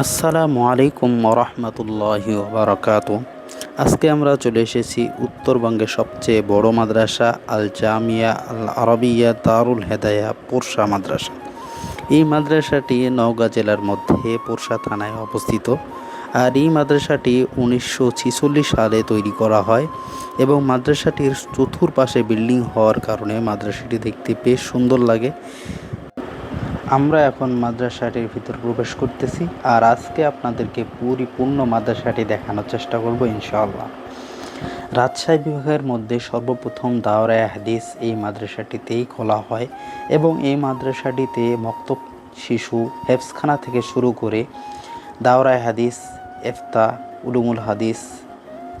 আসসালামু আলাইকুম রহমতুল্লাহ বারকাত আজকে আমরা চলে এসেছি উত্তরবঙ্গের সবচেয়ে বড় মাদ্রাসা আল জামিয়া আল আরবিয়া দারুল হেদায়া পোরশা মাদ্রাসা। এই মাদ্রাসাটি নওগাঁ জেলার মধ্যে পোরশা থানায় অবস্থিত। আর এই মাদ্রাসাটি উনিশশো সালে তৈরি করা হয় এবং মাদ্রাসাটির চতুর্পাশে বিল্ডিং হওয়ার কারণে মাদ্রাসাটি দেখতে বেশ সুন্দর লাগে। আমরা এখন মাদ্রাসাটির ভিতর প্রবেশ করতেছি আর আজকে আপনাদেরকে পরিপূর্ণ মাদ্রাসাটি দেখানোর চেষ্টা করব, ইনশাআল্লাহ। রাজশাহী বিভাগের মধ্যে সর্বপ্রথম দাওরায় হাদিস এই মাদ্রাসাটিতেই খোলা হয় এবং এই মাদ্রাসাটিতে মক্তব শিশু হেফসখানা থেকে শুরু করে দাওরায় হাদিস এফতা উলুমুল হাদিস,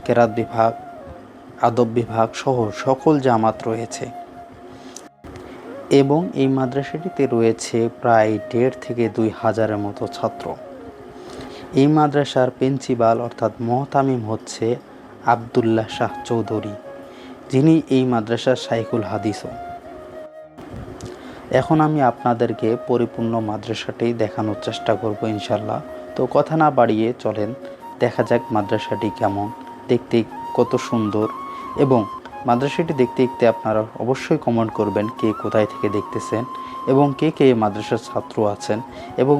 কেরাত বিভাগ, আদব বিভাগ সহ সকল জামাত রয়েছে। এবং এই মাদ্রাসাটিতে রয়েছে প্রায় দেড় থেকে দুই হাজারের মতো ছাত্র। এই মাদ্রাসার প্রিন্সিপাল অর্থাৎ মহতামিম হচ্ছে আবদুল্লাহ শাহ চৌধুরী, যিনি এই মাদ্রাসার সাইকুল হাদিসও। এখন আমি আপনাদেরকে পরিপূর্ণ মাদ্রাসাটি দেখানোর চেষ্টা করব ইনশাল্লাহ তো কথা না বাড়িয়ে চলেন, দেখা যাক মাদ্রাসাটি কেমন, দেখতে কত সুন্দর এবং মাদ্রাসাটি দেখতে দেখতে আপনারা অবশ্যই কমেন্ট করবেন কে কোথায় থেকে দেখতেছেন এবং কে কে মাদ্রাসার ছাত্র আছেন এবং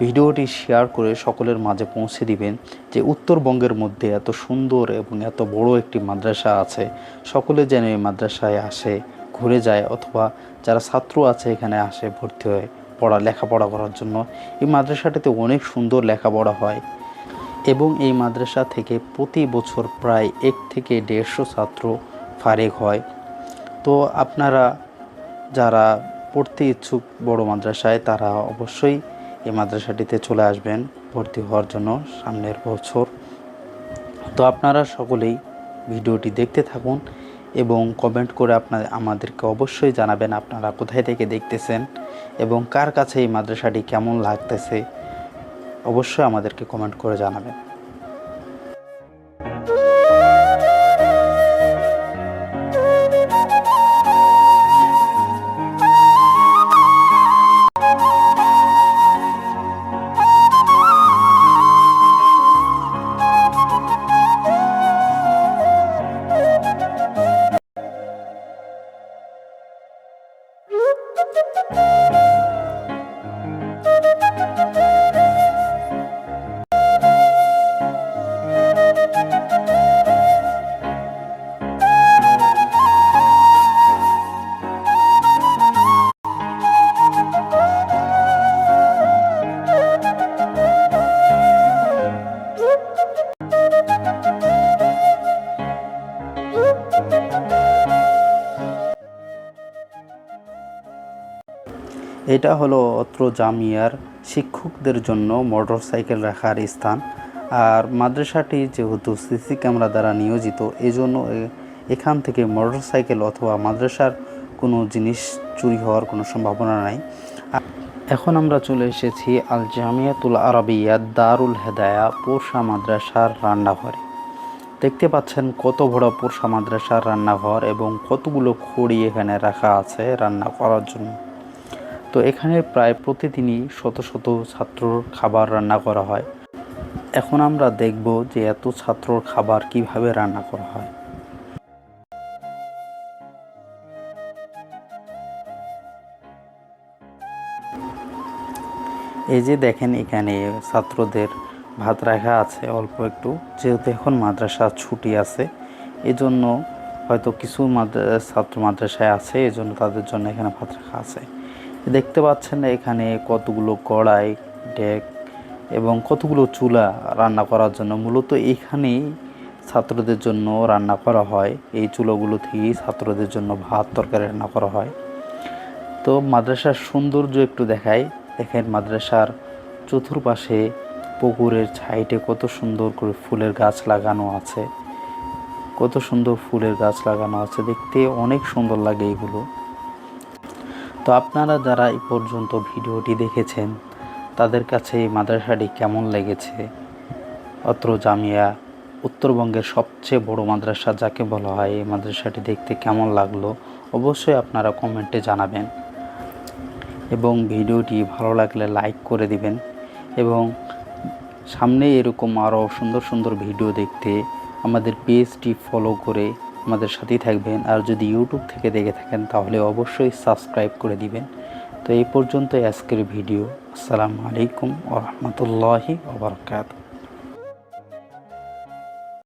ভিডিওটি শেয়ার করে সকলের মাঝে পৌঁছে দিবেন যে উত্তরবঙ্গের মধ্যে এত সুন্দর এবং এত বড় একটি মাদ্রাসা আছে। সকলে যেন এই মাদ্রাসায় আসে, ঘুরে যায় অথবা যারা ছাত্র আছে এখানে আসে ভর্তি হয়ে পড়া, লেখাপড়া করার জন্য। এই মাদ্রাসাটিতে অনেক সুন্দর লেখাপড়া হয় এবং এই মাদ্রাসা থেকে প্রতি বছর প্রায় এক থেকে দেড়শো ছাত্র ফারেক হয়। তো আপনারা যারা পড়তে ইচ্ছুক বড় মাদ্রাসায়, তারা অবশ্যই এই মাদ্রাসাটিতে চলে আসবেন। ভর্তি হওয়ার জন্য সামনের বছর। তো আপনারা সকলেই ভিডিওটি দেখতে থাকুন এবং কমেন্ট করে আপনার আমাদেরকে অবশ্যই জানাবেন আপনারা কোথায় থেকে দেখতেছেন এবং কার কাছে এই মাদ্রাসাটি কেমন লাগতেছে। অবশ্যই আমাদেরকে কমেন্ট করে জানাবেন। এটা হলো অত্র জামিয়ার শিক্ষকদের জন্য মোটরসাইকেল রাখার স্থান। আর মাদ্রাসাটি যেহেতু সিসি ক্যামেরা দ্বারা নিয়োজিত, এজন্য এখান থেকে মোটরসাইকেল অথবা মাদ্রাসার কোনো জিনিস চুরি হওয়ার কোনো সম্ভাবনা নাই। এখন আমরা চলে এসেছি আল জামিয়াতুল আরবিয়া দারুল হেদায়া পোরশা মাদ্রাসার রান্নাঘরে। দেখতে পাচ্ছেন কত বড় পোরশা মাদ্রাসার রান্নাঘর এবং কতগুলো খড়ি এখানে রাখা আছে রান্না করার জন্য। তো এখানে প্রায় প্রতিদিনই শত শত ছাত্রর খাবার রান্না করা হয়। এখন আমরা দেখব যে এত ছাত্রর খাবার কীভাবে রান্না করা হয়। এই যে দেখেন এখানে ছাত্রদের ভাত রাখা আছে অল্প একটু। যেহেতু এখন মাদ্রাসা ছুটি আছে, এজন্য হয়তো কিছু মাদ্রা, ছাত্র মাদ্রাসায় আছে, এজন্য তাদের জন্য এখানে ভাত রাখা আছে। দেখতে পাচ্ছেন এখানে কতগুলো কড়াই, ডেক এবং কতগুলো চুলা রান্না করার জন্য। মূলত এইখানেই ছাত্রদের জন্য রান্না করা হয়। এই চুলোগুলো থেকেই ছাত্রদের জন্য ভাত তরকারি রান্না করা হয়। তো মাদ্রাসার সৌন্দর্য একটু দেখাই। দেখেন মাদ্রাসার চতুর্পাশে পুকুরের সাইডে কত সুন্দর করে ফুলের গাছ লাগানো আছে। কত সুন্দর ফুলের গাছ লাগানো আছে। দেখতে অনেক সুন্দর লাগে এগুলো। তো আপনারা যারা এই পর্যন্ত ভিডিওটি দেখেছেন, তাদের কাছে এই মাদ্রাসাটি কেমন লেগেছে? অত্র জামিয়া, উত্তরবঙ্গের সবচেয়ে বড় মাদ্রাসা যাকে বলা হয়, এই মাদ্রাসাটি দেখতে কেমন লাগল অবশ্যই আপনারা কমেন্টে জানাবেন। এবং ভিডিওটি ভালো লাগলে লাইক করে দিবেন এবং সামনে এরকম আরও সুন্দর সুন্দর ভিডিও দেখতে আমাদের পেজটি ফলো করে আমাদের সাথেই থাকবেন। আর যদি ইউটিউব থেকে দেখে থাকেন, তাহলে অবশ্যই সাবস্ক্রাইব করে দিবেন। তো এই পর্যন্ত আজকের ভিডিও আসসালামু আলাইকুম ওরহমতুল্লাহি ওবরকাত